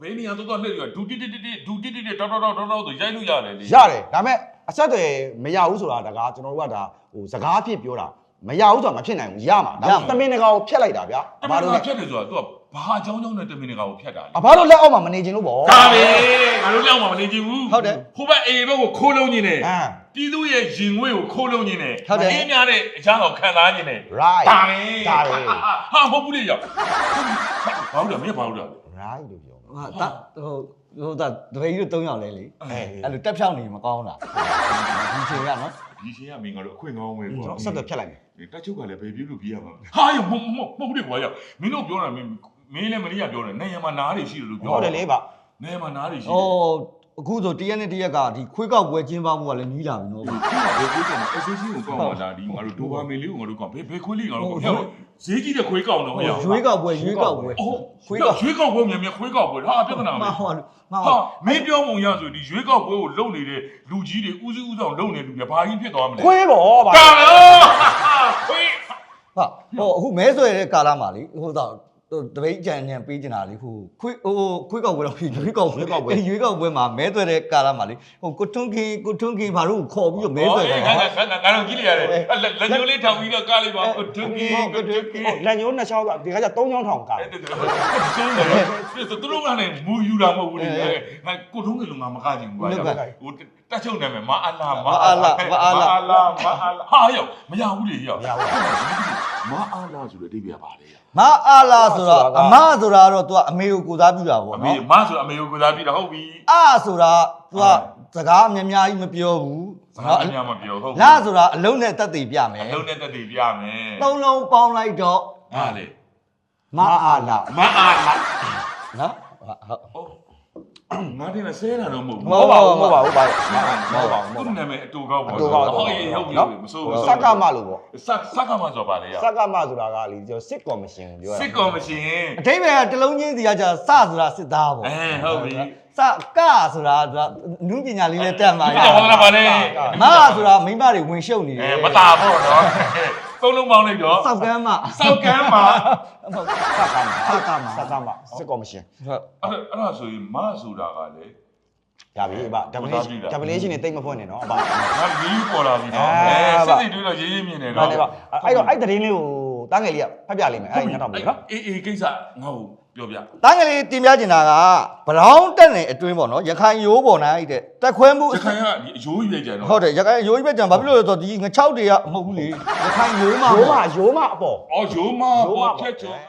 ဘေးနေရာတော့တော့လှည့်ရဒူတီတီတီဒူတီတီတောက်တောက်တောက်တောက်ဆိုရိုက်လို့ရတယ်လေရတယ်ဒါပေမဲ့အဆက်တွေမရဘူးဆိုတာတကားကျွန်တော်တို့ကဒါဟိုစကားအဖြစ်ပြောတာမရဘူးဆိုတာမဖြစ်နိုင်ဘူးရမှာဒါတမင်တကာကိုဖျက်လိုက်တာဗျာအဘာဘာလို့လို့လဲဖြတ်တယ်ဆိုတာ तू ကဘာအကြောင်းကြောင့်နဲ့တမင်တကာကိုဖြတ်တာလေအဘာလို့လက်အောက်မှာမနေချင်လို့ပေါ့ဒါပဲငါတို့လောက်မှမနေကြဘူးဟုတ်တယ်ဟိုဘက်အေဘက်ကိုခိုးလုံးနေတယ်အမ်ပြည်သူရဲ့ရင်ငွေကိုခိုးလုံးနေတယ်ဟုတ်တယ်အင်းများတဲ့အချမ်းတော်ခံစားနေတယ် right ဒါပဲဒါပဲဟာမဟုတ်ဘူးလေရောက် ဘာလို့လဲမင်းဘာလို့လဲ right လို့ပြောဟာတာဟိုဟိုတာတပည့်ကြီးတို့၃ယောက်လဲလေအဲအဲ့လိုတက်ဖြောင်းနေမကောင်းလားဒီချိန်ကနော် ဒီချင်းကမင်းကတော့အခွင့်ကောင်းပဲကျွန်ကွာတော်ဆက်သွယ်ဖျက်လိုက်မယ်တက်ချုပ်ကလည်းဘယ်ပြေးလို့ပြေးရမှာဟာရမမမဟုတ်ဘူးကွာရောက်မင်းတို့ပြောတာမင်းမင်းလည်းမလေးကပြောတယ်နေရမှာနားတွေရှိတယ်လို့ပြောဟုတ်တယ်လေဗျနေရမှာနားတွေရှိဩတယ် အခုဆိုတရက်နဲ့တရက်ကဒီခွေးကောက်ပွဲကျင်းပမှုကလည်းနီးလာပြီနော်ဘယ်ခွေးကောင်အဆေးကြီးကိုကောက်မှာလားဒီငါတို့ဒိုဘာမီလေးကိုငါတို့ကောက်ဘယ်ဘယ်ခွေးလေးငါတို့ကောက်ဟဲ့ဈေးကြီးတဲ့ခွေးကောင်တော့မရဘူးရွေးကောက်ပွဲရွေးကောက်ပွဲအော်ခွေးခွေးကောကောက်က်ရွေးကောက်ပွဲမြန်မြန်ခွေးကောက်ပွဲဟာပြဿနာမပဲဟုတ်မဟုဟာတ်မင်းပြောပုံရဆိုဒီရွေးကောက်ပွဲကိုလုံနေတဲ့လူကြီးတွေဦးစီးဦးဆောင်လုံနေလူတွေဘာကြီးဖြစ်သွားမလဲခွေးပေါ့ဗျကာလောခွေးဟာဟိုအခုမဲဆွဲတဲ့ကာလမှာလေဟိုတော့ တပိတ်ကြံညံပေးချင်တာလေဟိုခွေးဟိုခွေးကောက်ပွဲတော့ရွေးကောက်ပွဲရွေးကောက်ပွဲမှာမဲဆွဲတဲ့ကာလမှာလေဟိုကိုထွန်းခင်ကိုထွန်းခင်ဘာလို့ခေါ်ပြီးတော့မဲဆွဲတယ်ငါငါငါငါတော့ကြည့်လိုက်ရတယ်လက်ညိုးလေးထောင်ပြီးတော့ကားလေးပါတွန်းကြီးတွန်းကြီးလက်ညိုးနှစ်ချောင်းဆိုဒီခါကျ3ချောင်းထောင်ကားအဲ့ဒါဆိုတယ်သူတို့ကလည်းမူယူတာမဟုတ်ဘူးလေငါကိုထုံးကလူငါမကကြည့်ဘူးကွာဟိုတက်ချုပ်နာမည်မအလာမအလာမအလာဟာယောမရဘူးလေယောမရဘူး မအားလားဆိုတဲ့အဓိပ္ပာယ်ပါလေမအားလားဆိုတော့အမဆိုတာတော့ तू အမေကိုကိုစားပြုတာပေါ့အမေနော်မဆိုအမေကိုကစားပြီးတော့ဟုတ်ပြီအာဆိုတာ तू ကစကားအများများကြီးမပြောဘူးစကားအများမပြောဟုတ်လာဆိုတာအလုံးနဲ့တက်တည်ပြမယ်အလုံးနဲ့တက်တည်ပြမယ်သုံးလုံးပေါင်းလိုက်တော့ဟာလေမအားလားမအားလားနော်ဟုတ် ဟုတ်ငါတင်ဆဲတာတော့မဟုတ်မဘူးဟုတ်ပါဘူးမဟုတ်ပါဘူးဗျမဟုတ်ပါဘူးမဟုတ်ပါသူ့ဘူးနာမည်အတူကောက်ပါအတူကောက်ဟုတ်ရေးဟုတ်ပြီမစိုးဘူးစက်ကမလို့ပေါ့စက်စက်ကမဆိုပါလေရစက်ကမဆိုတာကလေကျွန်တော်စစ်ကော်မရှင်ပြောတာစစ်ကော်မရှင်အထိပ္ပယ်ကတစ်လုံးချင်းစီကကြာစဆိုတာစစ်သားပေါ့အဲဟုတ်ပြီစကဆိုတာ तू နုပညာလေးနဲ့တက်မှာမတော်ဘူးလားပါလေမဆိုတာမိမတွေဝင်ရှုပ်နေတအဲယ်မတာဖို့နော် သုံးလုံးပေါင်းလိုက်တော့စောက်ကမ်းမစောက်ကမ်းမှာစက်ကမစက်ကမစစ်ကော်မရှင်ဟုတ်အဲ့အဲ့ဒါဆိုရင်မဆိုတာကလေရပြီဗျ definition definition နဲ့တိတ်မဖွင့်နဲ့နော်အပါငါလေးပေါ်လာပြီနော်အဲအဲပါစစ်စစ်တွေးတော့ရေးရေးမြင်နေဒါတော့နဲ့ပါအဲ့တော့အဲ့သတင်းလေးကို တန်းငယ်လေးကဖတ်ပြလိမ့်မယ်အဲ့ဒီငါတော့ပြီနော်အေးအေးကိစ္စငါ့ကိုပြောပြတန်းကလေးတင်ပြချင်တာကဘရောင်းတက်နေအတွင်းပေါ့နော်ရခိုင်ရိုးပေါ်နိုင်တဲ့တက်ခွဲမှုရခိုင်ကဒီအယိုးရွေးကြတယ်နော်ဟုတ်တယ်ရခိုင်ရိုးကြီးပဲကြံဘာဖြစ်လို့လဲဆိုတော့ဒီငချောက်တွေကမဟုတ်ဘူးလေရခိုင်ရိုးမှာရိုးမရိုးမအပေါ်အော်ယိုးမရိုးမပေါ်ပေါ့ဖြတ်ချော